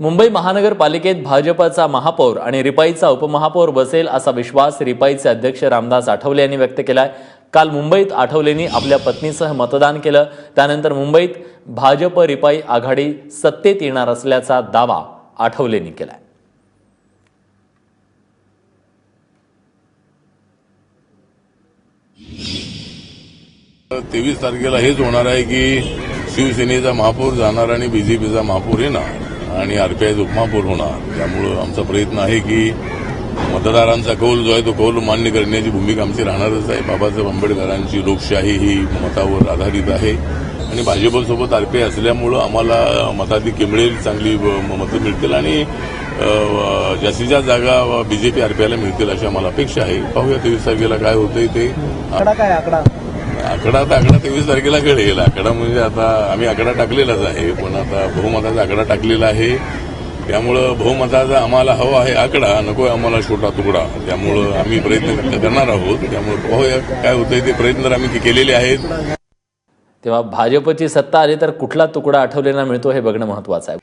मुंबई महानगरपालिकेत भाजपचा महापौर आणि रिपाईचा उपमहापौर बसेल असा विश्वास रिपाईचे अध्यक्ष रामदास आठवले यांनी व्यक्त केलाय. काल मुंबईत आठवलेंनी आपल्या पत्नीसह मतदान केलं. त्यानंतर मुंबईत भाजप रिपाई आघाडी सत्तेत येणार असल्याचा दावा आठवलेंनी केलाय. तेवीस तारखेला हेच होणार आहे की शिवसेनेचा महापौर जाणार आणि बीजेपीचा महापौर येणार. आणि आरपीआयचं उपमापूर होणार. त्यामुळं आमचा प्रयत्न आहे की मतदारांचा कौल जो आहे तो कौल मान्य करण्याची भूमिका आमची राहणारच आहे. बाबासाहेब आंबेडकरांची लोकशाही ही मतावर आधारित आहे. आणि भाजपसोबत आरपीआय असल्यामुळं आम्हाला मताधिक मिळेल चांगली मतं मिळतील आणि जास्तीत जास्त जागा बीजेपी आरपीआयला मिळतील अशी आम्हाला अपेक्षा आहे. पाहूया तेवीस तारखेला काय होतंय ते. आकडा काय आकडा? आकडा आता आकडा तेवीस तारखेला कळेल. आकडा म्हणजे आता आम्ही आकडा टाकलेलाच आहे पण आता बहुमताचा आकडा टाकलेला आहे. त्यामुळं बहुमताचा आम्हाला हवा आहे आकडा नको आहे आम्हाला छोटा तुकडा. त्यामुळं आम्ही प्रयत्न करणार आहोत. त्यामुळे पाहूया काय होतंय ते प्रयत्न तर आम्ही केलेले आहेत. तेव्हा भाजपची सत्ता आली तर कुठला तुकडा आठवलेला मिळतो हे बघणं महत्वाचं आहे.